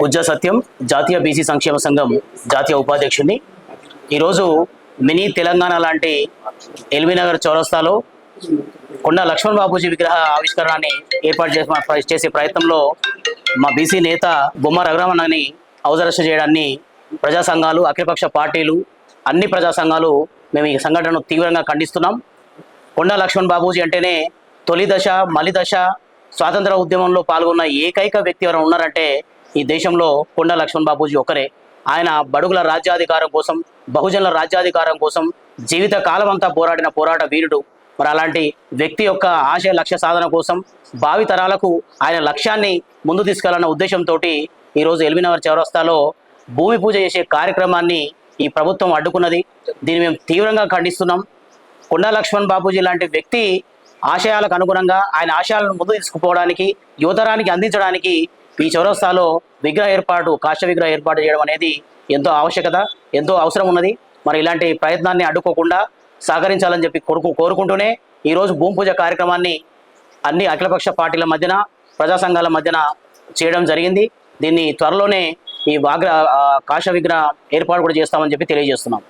గుజ్జ సత్యం జాతీయ బీసీ సంక్షేమ సంఘం జాతీయ ఉపాధ్యక్షుడిని. ఈరోజు మినీ తెలంగాణ లాంటి ఎల్బీనగర్ చౌరస్తాలో కొండ లక్ష్మణ్ బాబూజీ విగ్రహ ఆవిష్కరణని ఏర్పాటు చేసే చేసే ప్రయత్నంలో మా బీసీ నేత బొమ్మ రఘురామన్నని అవసరక్ష చేయడాన్ని ప్రజా సంఘాలు అఖిలపక్ష పార్టీలు అన్ని ప్రజా సంఘాలు మేము ఈ సంఘటనను తీవ్రంగా ఖండిస్తున్నాం. కొండ లక్ష్మణ్ బాబూజీ అంటేనే తొలి దశ మలి దశ స్వాతంత్ర ఉద్యమంలో పాల్గొన్న ఏకైక వ్యక్తి ఎవరైనా ఉన్నారంటే ఈ దేశంలో కొండ లక్ష్మణ్ బాబూజీ ఒకరే. ఆయన బడుగుల రాజ్యాధికారం కోసం బహుజనుల రాజ్యాధికారం కోసం జీవిత కాలం అంతా పోరాడిన పోరాట వీరుడు. మరి అలాంటి వ్యక్తి యొక్క ఆశయ లక్ష్య సాధన కోసం భావి తరాలకు ఆయన లక్ష్యాన్ని ముందు తీసుకెళ్ళన్న ఉద్దేశంతో ఈరోజు ఎల్మినవర్ చౌరస్తాలో భూమి పూజ చేసే కార్యక్రమాన్ని ఈ ప్రభుత్వం అడ్డుకున్నది. దీన్ని మేము తీవ్రంగా ఖండిస్తున్నాం. కొండా లక్ష్మణ్ బాబూజీ లాంటి వ్యక్తి ఆశయాలకు అనుగుణంగా ఆయన ఆశయాలను ముందు తీసుకుపోవడానికి యువతరానికి అందించడానికి ఈ చౌరస్తాలో విగ్రహ ఏర్పాటు కాశ విగ్రహ ఏర్పాటు చేయడం అనేది ఎంతో ఆవశ్యకత ఎంతో అవసరం ఉన్నది. మరి ఇలాంటి ప్రయత్నాన్ని అడ్డుకోకుండా సహకరించాలని చెప్పి కోరుకు కోరుకుంటూనే ఈరోజు భూమి పూజ కార్యక్రమాన్ని అన్ని అఖిలపక్ష పార్టీల మధ్యన ప్రజా సంఘాల మధ్యన చేయడం జరిగింది. దీన్ని త్వరలోనే ఈ వాగ్ర కాశ విగ్రహ ఏర్పాటు కూడా చేస్తామని చెప్పి తెలియజేస్తున్నాం.